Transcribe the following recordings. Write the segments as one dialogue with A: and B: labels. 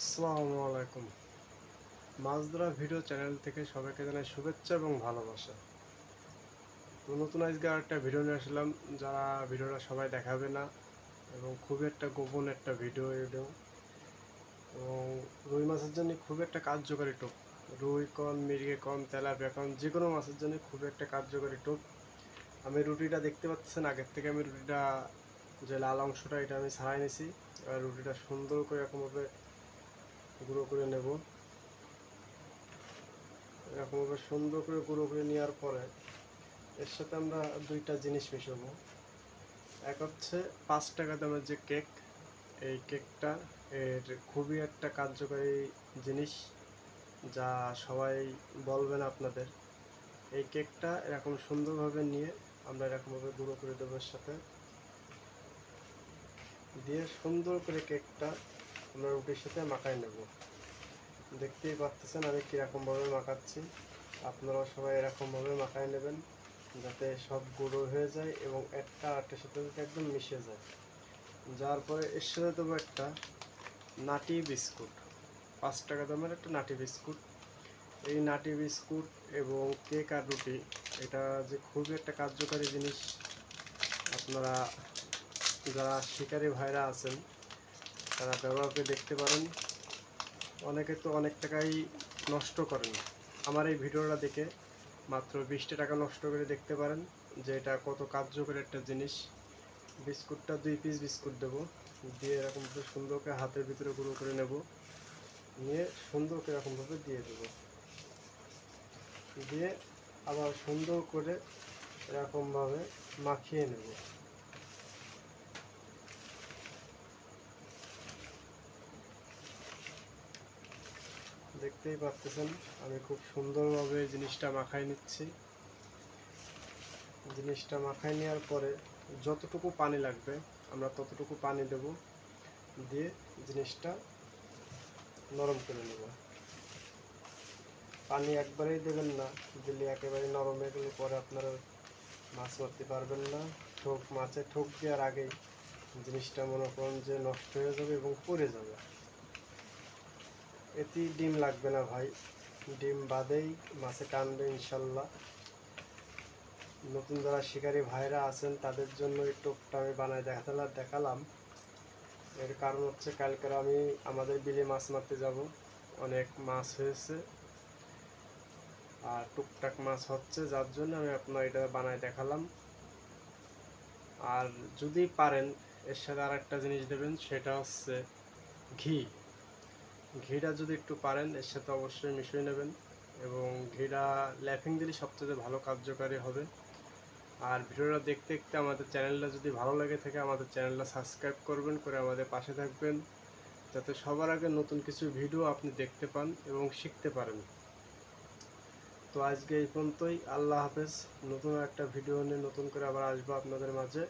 A: আসসালামু আলাইকুম। মাছ ধরা ভিডিও চ্যানেল থেকে সবাইকে জানাই শুভেচ্ছা এবং ভালোবাসা। তো নতুন আজকে আর একটা ভিডিও নিয়ে আসলাম, যারা ভিডিওটা সবাই দেখাবে না এবং খুবই একটা গোপন একটা ভিডিও এটাও। এবং রুই মাছের জন্য খুব একটা কার্যকরী টোপ। রুই কন, মির্গে কন, তেলাপিয়া কন যে কোনো মাছের জন্য খুব একটা কার্যকরী টোপ। আমি রুটিটা দেখতে পাচ্ছেন, আগের থেকে আমি রুটিটা, যে লাল অংশটা এটা আমি ছাড়াই নিছি। আর রুটিটা সুন্দর করে এরকমভাবে গুঁড়ো করে নেব। এরকমভাবে সুন্দর করে গুঁড়ো করে নেওয়ার পরে এর সাথে আমরা দুইটা জিনিস মিশাবো। এক হচ্ছে পাঁচ টাকা দামের যে কেক, এই কেকটা এর খুবই একটা কার্যকরী জিনিস যা সবাই বলবেন আপনাদের। এই কেকটা এরকম সুন্দরভাবে নিয়ে আমরা এরকমভাবে গুঁড়ো করে দেবো এর সাথে। দিয়ে সুন্দর করে কেকটা আমরা রুটির সাথে মাখাই নেব। দেখতেই পাচ্ছেন আমি কীরকমভাবে মাখাচ্ছি। আপনারাও সবাই এরকমভাবে মাখাই নেবেন যাতে সব গুঁড়ো হয়ে যায় এবং একটা আরেকটার সাথে একদম মিশে যায়। যার পরে এর সাথে দেবো একটা নাটি বিস্কুট। পাঁচ টাকা দামের একটা নাটি বিস্কুট। এই নাটি বিস্কুট এবং কেক আর রুটি, এটা যে খুবই একটা কার্যকারী জিনিস। আপনারা যারা শিকারী ভাইরা আছেন তারা ব্যবহার করে দেখতে পারেন। অনেকে তো অনেক টাকাই নষ্ট করেন। আমার এই ভিডিওটা দেখে মাত্র বিশটা টাকা নষ্ট করে দেখতে পারেন যে এটা কত কার্যকরী একটা জিনিস। বিস্কুটটা দুই পিস বিস্কুট দেবো। দিয়ে এরকম করে সুন্দর করে হাতের ভিতরে গুঁড়ো করে নেব। নিয়ে সুন্দর করে এরকমভাবে দিয়ে দেবো। দিয়ে আবার সুন্দর করে এরকমভাবে মাখিয়ে নেব। দেখতেই পাচ্ছেন, আমি খুব সুন্দরভাবে জিনিসটা মাখাই নিচ্ছি। জিনিসটা মাখাই নেওয়ার পরে যতটুকু পানি লাগবে, আমরা ততটুকু পানি দেব, দিয়ে জিনিসটা নরম করে নেব। পানি একবারেই দেবেন না, দিলে একেবারে নরম হয়ে গেলে পরে আপনারা মাছ মারতে পারবেন না। ঠোক মাছে ঠোক দেওয়ার আগেই জিনিসটা মনে করেন যে নষ্ট হয়ে যাবে এবং পড়ে যাবে। এতে ডিম লাগবে না ভাই। ডিম বাদেই মাছে টানবে ইনশাল্লাহ। নতুন যারা শিকারী ভাইরা আছেন, তাদের জন্য এই আমি বানায় দেখালাম দেখালাম। এর কারণ হচ্ছে কালকে আমি আমাদের বিলে মাছ মারতে যাব। অনেক মাছ হয়েছে। আর টুকটাক মাছ হচ্ছে, যার জন্য আমি আপনার এটা বানায় দেখালাম। আর যদি পারেন, এর সাথে আর একটা জিনিস দেবেন, সেটা হচ্ছে ঘি। ঘিটা যদি একটু পারেন, এর সাথে অবশ্যই মিশিয়ে নেবেন এবং ঘিটা ল্যাপিং দিলে সবচেয়ে ভালো কার্যকারী হবে। আর ভিডিওটা দেখতে দেখতে আমাদের চ্যানেলটা যদি ভালো লাগে থাকে, আমাদের চ্যানেলটা সাবস্ক্রাইব করবেন, করে আমাদের পাশে থাকবেন, যাতে সবার আগে নতুন কিছু ভিডিও আপনি দেখতে পান এবং শিখতে পারেন। তো আজকে এই পর্যন্তই। আল্লাহ হাফেজ। নতুন একটা ভিডিও নিয়ে নতুন করে আবার আসব আপনাদের মাঝে।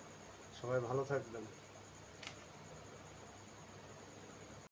A: সবাই ভালো থাকবেন।